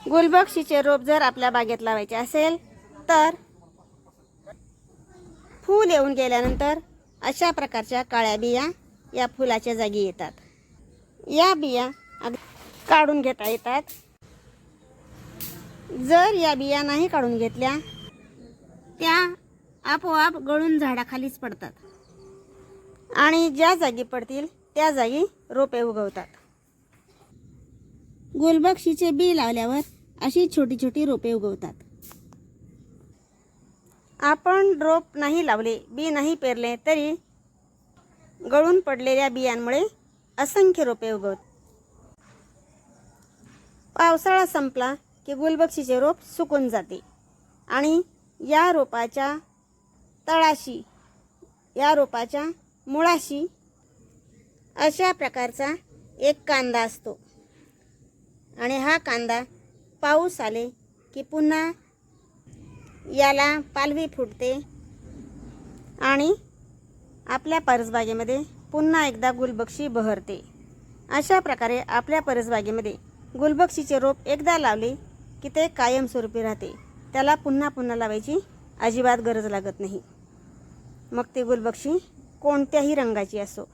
गुलबक्षीचे रोप जर आपल्या बागेत लावायचे असेल तर फूल येऊन गेल्यानंतर अशा प्रकारच्या काळ्या बिया या फुलाच्या जागी येतात. या बिया काढून घेता येतात. जर या बिया नाही काढून घेतल्या त्या आपोआप गळून झाडाखालीच पडतात आणि ज्या जागी पडतील त्या जागी रोपे उगवतात. गुलबक्षीचे बी लावल्यावर अशी छोटी छोटी रोपे उगवतात. आपण रोप नाही लावले बी नाही पेरले तरी गळून पडलेल्या बियांमुळे असंख्य रोपे उगवत पावसाळा संपला की गुलबक्षीचे रोप सुकून जाते आणि या रोपाच्या तळाशी या रोपाच्या मुळाशी अशा प्रकारचा एक कांदा असतो. आणि हा कांदा पाऊस आले की पुन्हा याला पालवी फुटते. आणि आपल्या परसबागेमध्ये पुन्हा एकदा गुलबक्षी बहरते. अशा प्रकारे आपल्या परसबागेमध्ये गुलबक्षीचे रोप एकदा लावले की ते कायमस्वरूपी राहते. त्याला पुन्हा पुन्हा लावायची अजिबात गरज लागत नाही. मग ते गुलबक्षी कोणत्याही रंगाची असो.